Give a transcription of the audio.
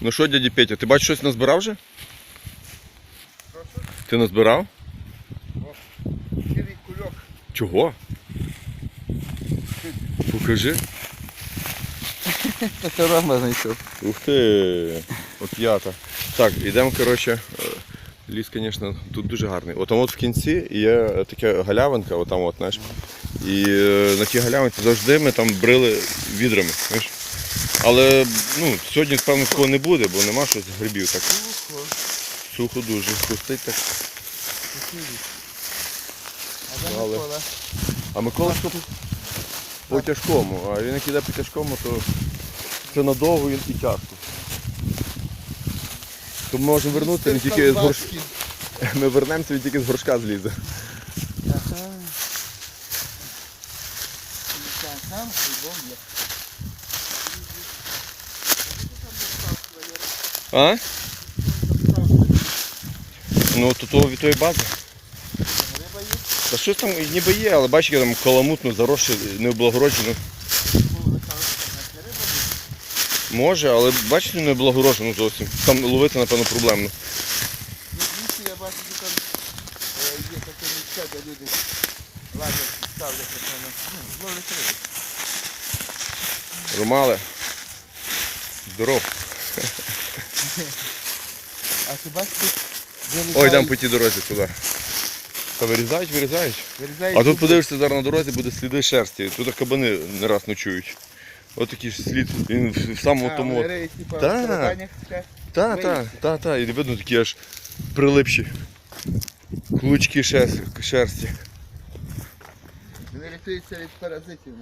Ну що, дяді Петя, ти бачиш щось назбирав вже? Ти назбирав? Сірий кульок. Чого? Покажи. Це Рома знайшов. Ух ти! От п'ята. Так, йдемо, коротше. е, Ліс, звісно, тут дуже гарний. От там от в кінці є така галявинка, от там от, знаєш. І е, на тій галявинці завжди ми там брили відрами. Знаєш? Але ну, сьогодні, певно, такого не буде, бо нема щось грибів. Так сухо Сухо дуже. Хрустить так. А де Але- Микола? А Микола що по тяжкому, а він як іде по тяжкому, то це надовго і і тяжко. То ми можемо вернутися, він тільки з горш... ми вернемося, він тільки з горшка злізе. Ага. Так, Там альбом є. А? Ну, то того від тої бази. Риба є. Та щось там ніби є, але бачиш, я там каламутно, заросше, риба. Може, але бачиш, не облагороджено зовсім. Там ловити, напевно, проблемно. Я бачу, що там є таке місце, де люди ладять, ставлять, напевно, ну, ловлять рибу. Ромале. Здоров. А ти бачиш, тут Ой, вирізають- йдемо по тій дорозі туди. Та вирізають, вирізають. вирізають А тут зуби. подивишся зараз на дорозі, буде сліди шерсті. Тут кабани не раз ночують. Ось такий ж слід. Він в- в самому А, тому. вони риють, типа, в Так. барабанях ще. Та, та, та, та. І видно такі аж прилипші. Клучки шерсті. шерсті. Вони рятуються від паразитів.